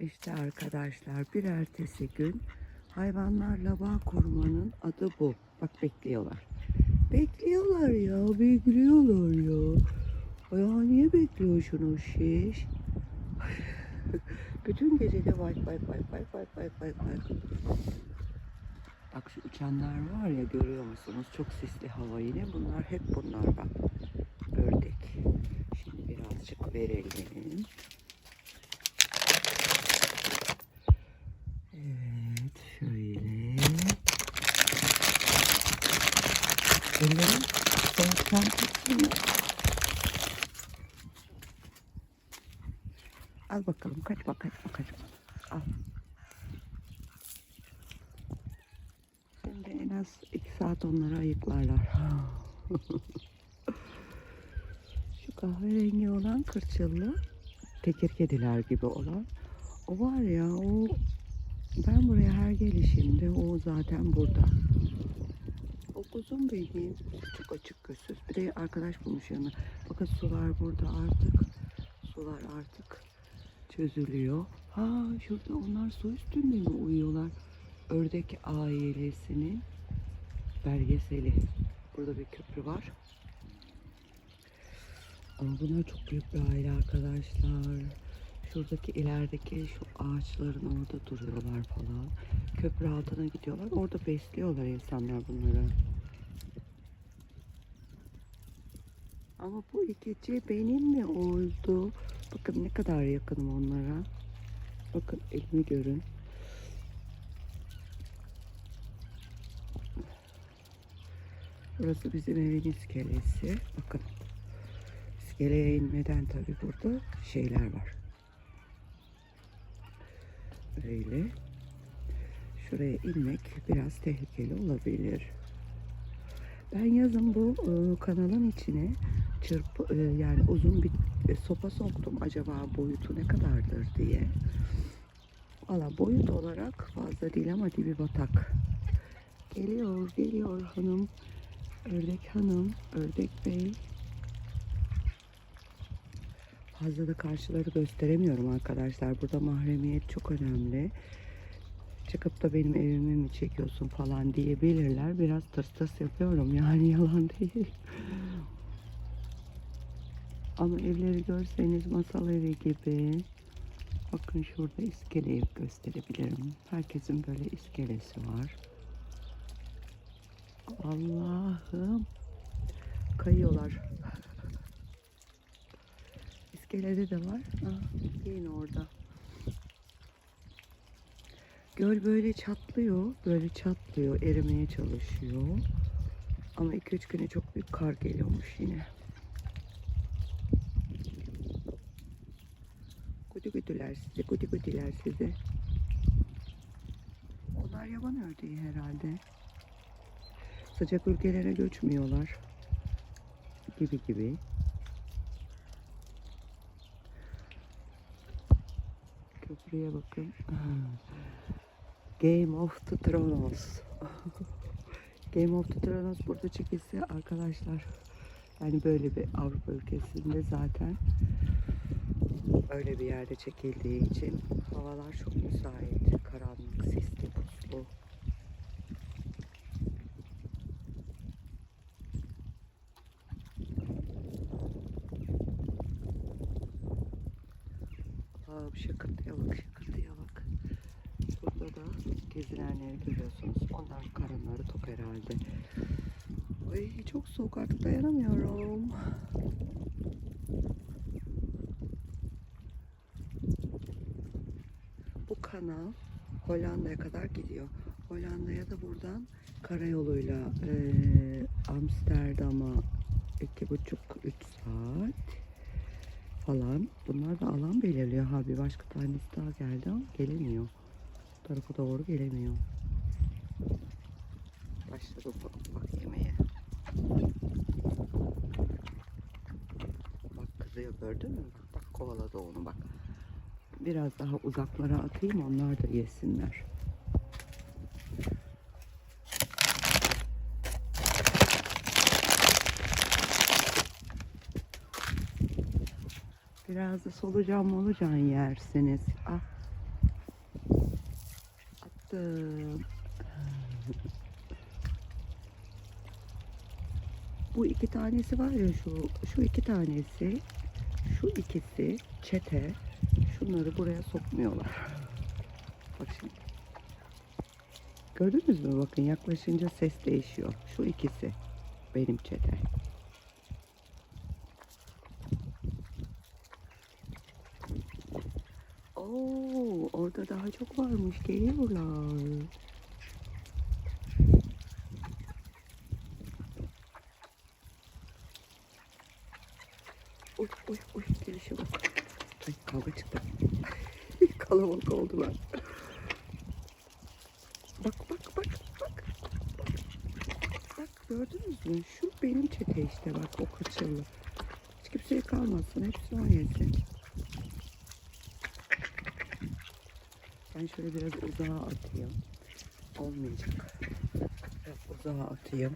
İşte arkadaşlar bir ertesi gün hayvanlarla bağ kurmanın adı bu. Bak bekliyorlar. Bekliyorlar ya, bekliyorlar ya. Ya niye bekliyorsun o şiş? Bütün gece de vay vay vay vay vay vay vay vay. Bak şu uçanlar var ya görüyor musunuz? Çok sisli hava yine. Bunlar hep bunlar bak. Ördek. Şimdi birazcık verelim. Evet şöyle. Ellerim soğuktan tutsun. Al bakalım kaçma kaçma kaçma. Al. Şimdi en az iki saat onları ayıklarlar. Şu kahverengi olan kırçıllı tekir kediler gibi olan o var ya o ben buraya her gelişimde o zaten burada. Kuzum benim. Çok açık gözsüz. Bir de arkadaş bulmuş yanına. Bakın sular burada artık. Sular artık çözülüyor. Ha şurada onlar su üstünde mi uyuyorlar? Ördek ailesinin belgeseli. Burada bir köprü var. Ama bunlar çok büyük bir aile arkadaşlar. Şuradaki ilerideki şu ağaçların orada duruyorlar falan. Köprü altına gidiyorlar. Orada besliyorlar insanlar bunları. Ama bu ikisi benim mi oldu? Bakın ne kadar yakınım onlara. Bakın elimi görün. Burası bizim evin iskelesi. Bakın. İskeleye inmeden tabii burada şeyler var. Böyle. Şuraya inmek biraz tehlikeli olabilir. Ben yazın bu e, kanalın içine çırpı e, yani uzun bir e, sopa soktum acaba boyutu ne kadardır diye. Valla boyut olarak fazla değil ama dibi batak. Geliyor, geliyor hanım. Ördek hanım, ördek bey. Fazla da karşıları gösteremiyorum arkadaşlar. Burada mahremiyet çok önemli. Çıkıp da benim evimi mi çekiyorsun falan diyebilirler. Biraz tırs yapıyorum yani yalan değil. Ama evleri görseniz masal evi gibi. Bakın şurada iskeleyi gösterebilirim. Herkesin böyle iskelesi var. Allah'ım. Kayıyorlar. İskelede de var. Ah, yine orada. Göl böyle çatlıyor. Böyle çatlıyor. Erimeye çalışıyor. Ama 2-3 güne çok büyük kar geliyormuş yine. Gudu gudular sizi, gudu gudular sizi. Onlar yaban ördeği herhalde. Sıcak ülkelere göçmüyorlar. Gibi gibi. Köprüye bakın. Game of the Thrones. Game of the Thrones burada çekilse arkadaşlar. Yani böyle bir Avrupa ülkesinde zaten öyle bir yerde çekildiği için havalar çok müsait. Karanlık, sisli, puslu. Aa, şakırtıya bak, şakırtıya bak. Burada da gezinenleri görüyorsunuz. Onların karınları tok herhalde. Ay çok soğuk artık dayanamıyorum. Bu kanal Hollanda'ya kadar gidiyor. Hollanda'ya da buradan karayoluyla eee Amsterdam'a iki buçuk üç saat falan. Bunlar da alan belirliyor. Ha bir başka tanesi daha geldi ama gelemiyor. Bu tarafa doğru gelemiyor. Başladı ufak ufak yemeye. Bak kızıyor gördün mü? Bak kovaladı onu bak. Biraz daha uzaklara atayım onlar da yesinler. Biraz da solucan molucan yersiniz. Ah çıktım. Bu iki tanesi var ya şu, şu iki tanesi, şu ikisi çete. Şunları buraya sokmuyorlar. Bak şimdi. Gördünüz mü? Bakın yaklaşınca ses değişiyor. Şu ikisi benim çete. Oo, orada daha çok varmış. Geliyorlar. Bak bak bak bak. Bak gördünüz mü? Şu benim çete işte bak o kaçırlı. Hiç kimseye kalmasın. Hepsi o yesin. Ben şöyle biraz uzağa atayım. Olmayacak. Biraz uzağa atayım.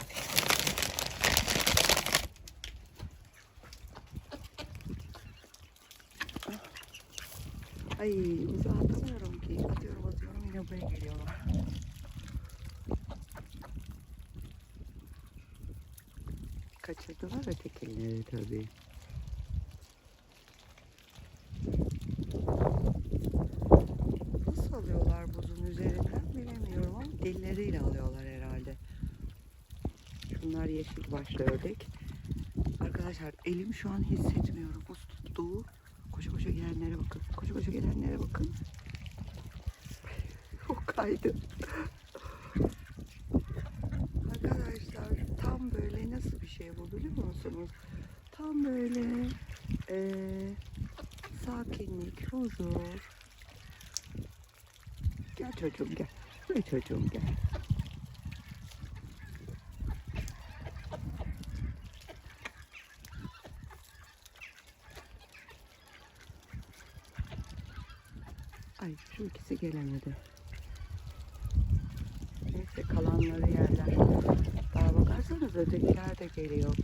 Ah. Ay uzağa atamıyorum ki. Atıyorum atıyorum yine buraya geliyorlar. Kaçırdılar ötekileri tabii. Nasıl alıyorlar buzun üzerinden bilemiyorum ama dilleriyle alıyorlar herhalde. Şunlar yeşil başlı ördek. Arkadaşlar elim şu an hissetmiyorum. Buz tuttuğu. Koşa koşa gelenlere bakın. Koşa koşa gelenlere bakın. o kaydı. Arkadaşlar tam böyle nasıl bir şey bu biliyor musunuz? Tam böyle eee sakinlik, huzur, Gel çocuğum gel. Gel çocuğum gel. Ay şu ikisi gelemedi. Neyse kalanları yerler. Daha bakarsanız ötekiler de geliyor.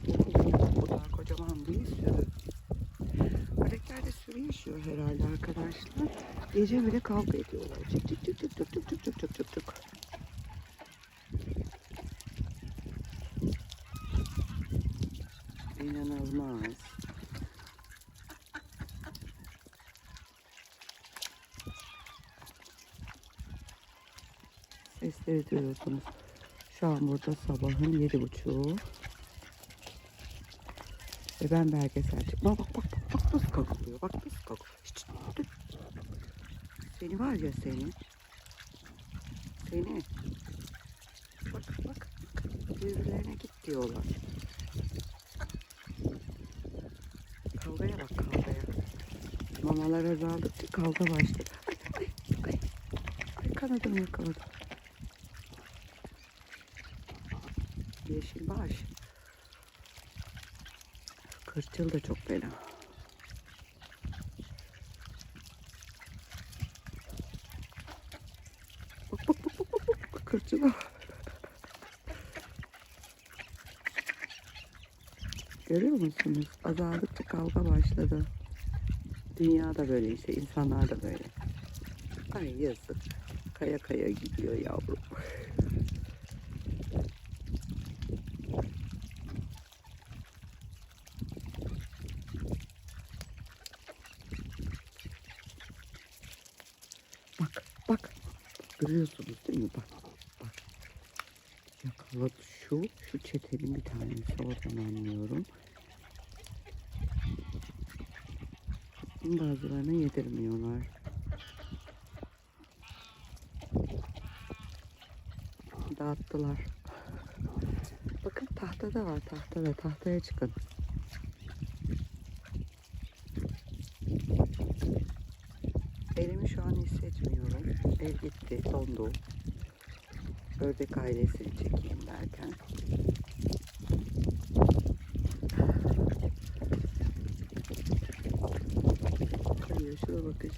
Da kocaman bir sürü. Ördekler de sürü yaşıyor herhalde arkadaşlar. Gece bile kavga ediyorlar. Çık çık çık çık çık çık çık çık çık çık çık. İnanılmaz. Sesleri duyuyorsunuz. Şu an burada sabahın yedi buçuğu. Ve ben belgesel çek- Bak bak bak bak nasıl kalkıyor. Bak nasıl kalkıyor. Şşt, dur. Seni var ya seni. Seni. Bak bak. Birbirlerine git diyorlar. Kavgaya bak kavgaya. Mamalar azaldıkça kavga başladı. Ay ay ay. Ay kanadımı yakaladım. Yeşil baş. Kırçıl da çok fena. Bak bak bak bak bak bak, kırçıla. Görüyor musunuz? Azaldıkça kavga başladı. Dünya da böyle işte, insanlar da böyle. Ay yazık. Kaya kaya gidiyor yavrum. Bak, bak. Görüyorsunuz değil mi? Bak, bak. Yakaladı şu, şu çetenin bir tanesi oradan anlıyorum. Bazılarına yedirmiyorlar. Dağıttılar. Bakın tahtada var, tahtada. Tahtaya çıkın. Elimi şu an hissetmiyorum. El gitti, dondu. Ördek ailesini çekeyim derken. Kayıyor şuna bakın.